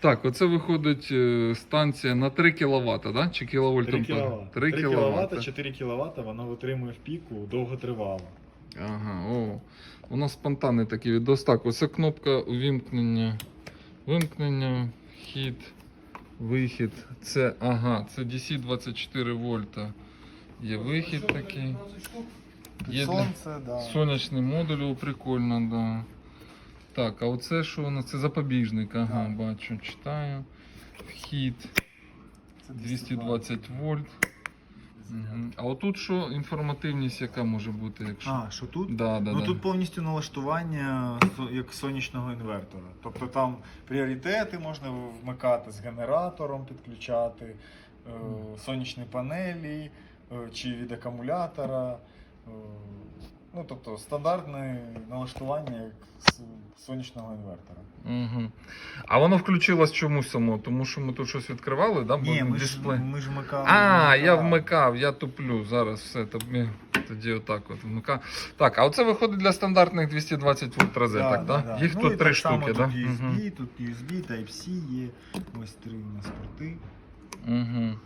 Так, оце виходить е, станція на 3 кВт, да? Чи кіловольт? 3 кВт. 3 3 кВт. кВт, 4 кВт вона витримує в піку довготривало. Ага, о. У нас спонтанний такий відос. Так, оце кнопка увімкнення. Вимкнення, вхід, вихід. Це, ага, це DC 24 вольта. Є вихід такий. Є для- Сонце, да. Сонячний модуль, о, прикольно, да. Так, а оце що у нас? Це запобіжник, ага, Так. бачу, читаю. Вхід Це 220 вольт. Мгм. А отут що інформативність, яка може бути, якщо. А, що тут? Да, да, ну да. тут повністю налаштування як сонячного інвертора. Тобто там пріоритети можна вмикати з генератором, підключати, е, сонячні панелі е, чи від акумулятора. Е, ну, тобто стандартне налаштування як сонячного інвертора. Угу. А воно включилось чомусь само, тому що ми тут щось відкривали, да? бо Ні, ми ж, дисплей. ми ж вмикали. А, я вмикав, я туплю. Зараз все тобі. Тоді отак от вмикав. Так, а оце виходить для стандартних 220 вольт розеток, да, да. Їх ну, тут і три так само штуки, тут да? USB, тут USB, Type-C є. Ось три у нас порти. Угу.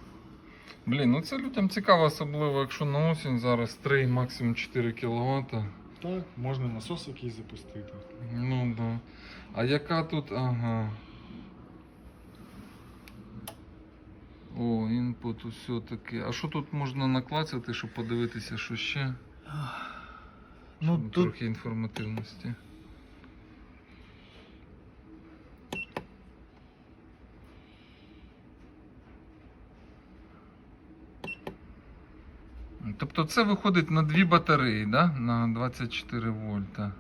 Блін, ну це людям цікаво, особливо, якщо на осінь зараз 3, максимум 4 кВт. Так, можна насос якийсь запустити. Ну да. А яка тут. Ага. О, інпут, усе таке. А що тут можна наклацати, щоб подивитися, що ще? Ну, Щоб тут трохи інформативності. Тобто це виходить на дві батареї, да? на 24 вольта.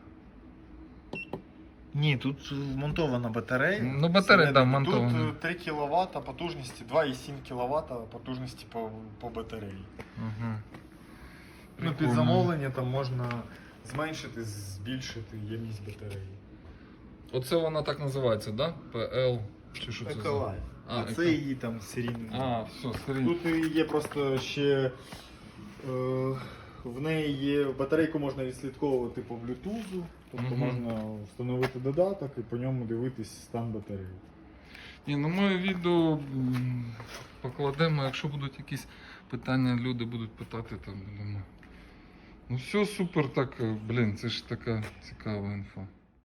Ні, тут вмонтована батарея. Ну, батарея, да, вмонтована. Тут е, 3 кВт потужності, 2,7 кВт потужності по, по батареї. Угу. Ну, під замовлення там можна зменшити, збільшити ємність батареї. Оце вона так називається, да? PL. Чи що це? А, А, Еко- це її там серійний. А, все, скоріше. Тут є просто ще. Е, в неї є батарейку можна відслідковувати по Bluetooth, тобто Мгм. можна встановити додаток і по ньому дивитись стан батареї. Ні, ну моє відео м, покладемо, якщо будуть якісь питання, люди будуть питати, там будемо. Ну все супер, так, е, блін, це ж така цікава інфа.